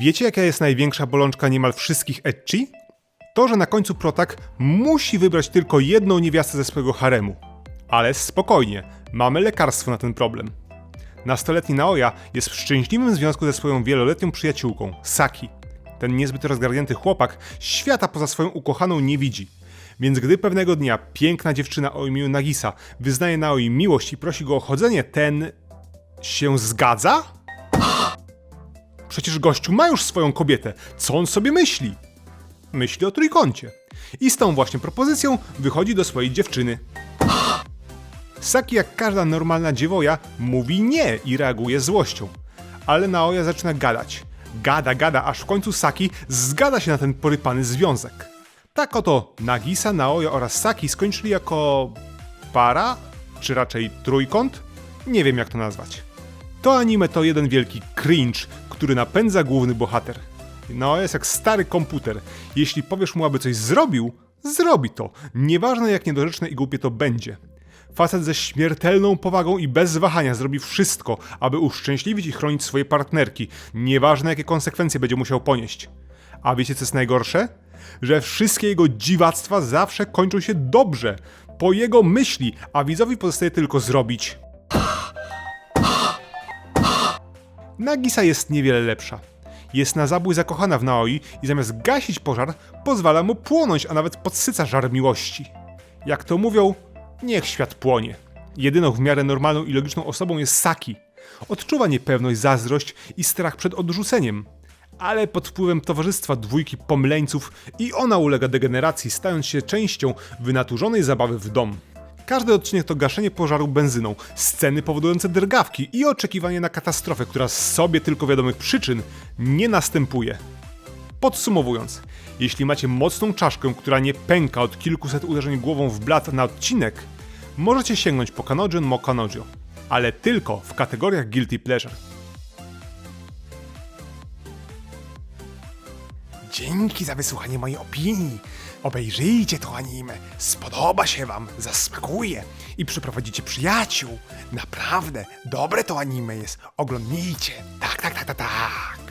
Wiecie, jaka jest największa bolączka niemal wszystkich ecchi? To, że na końcu protak musi wybrać tylko jedną niewiastę ze swojego haremu. Ale spokojnie, mamy lekarstwo na ten problem. Nastoletni Naoya jest w szczęśliwym związku ze swoją wieloletnią przyjaciółką, Saki. Ten niezbyt rozgarnięty chłopak świata poza swoją ukochaną nie widzi. Więc gdy pewnego dnia piękna dziewczyna o imieniu Nagisa wyznaje Naoi miłość i prosi go o chodzenie, ten się zgadza? Przecież gościu ma już swoją kobietę. Co on sobie myśli? Myśli o trójkącie. I z tą właśnie propozycją wychodzi do swojej dziewczyny. Saki, jak każda normalna dziewoja, mówi nie i reaguje złością. Ale Naoya zaczyna gadać. Gada, gada, aż w końcu Saki zgada się na ten porypany związek. Tak oto Nagisa, Naoya oraz Saki skończyli jako para, czy raczej trójkąt? Nie wiem jak to nazwać. To anime to jeden wielki cringe, który napędza główny bohater. No jest jak stary komputer. Jeśli powiesz mu, aby coś zrobił, zrobi to. Nieważne jak niedorzeczne i głupie to będzie. Facet ze śmiertelną powagą i bez wahania zrobi wszystko, aby uszczęśliwić i chronić swoje partnerki, nieważne jakie konsekwencje będzie musiał ponieść. A wiecie co jest najgorsze? Że wszystkie jego dziwactwa zawsze kończą się dobrze, po jego myśli, a widzowi pozostaje tylko zrobić Nagisa jest niewiele lepsza. Jest na zabój zakochana w Naoi i zamiast gasić pożar, pozwala mu płonąć, a nawet podsyca żar miłości. Jak to mówią, niech świat płonie. Jedyną w miarę normalną i logiczną osobą jest Saki. Odczuwa niepewność, zazdrość i strach przed odrzuceniem. Ale pod wpływem towarzystwa dwójki pomleńców i ona ulega degeneracji, stając się częścią wynaturzonej zabawy w dom. Każdy odcinek to gaszenie pożaru benzyną, sceny powodujące drgawki i oczekiwanie na katastrofę, która z sobie tylko wiadomych przyczyn nie następuje. Podsumowując, jeśli macie mocną czaszkę, która nie pęka od kilkuset uderzeń głową w blat na odcinek, możecie sięgnąć po Kanojon Mo Kanojo, ale tylko w kategoriach Guilty Pleasure. Dzięki za wysłuchanie mojej opinii. Obejrzyjcie to anime. Spodoba się wam, zasmakuje i przyprowadzicie przyjaciół. Naprawdę, dobre to anime jest. Oglądnijcie. Tak, tak, tak, tak, tak.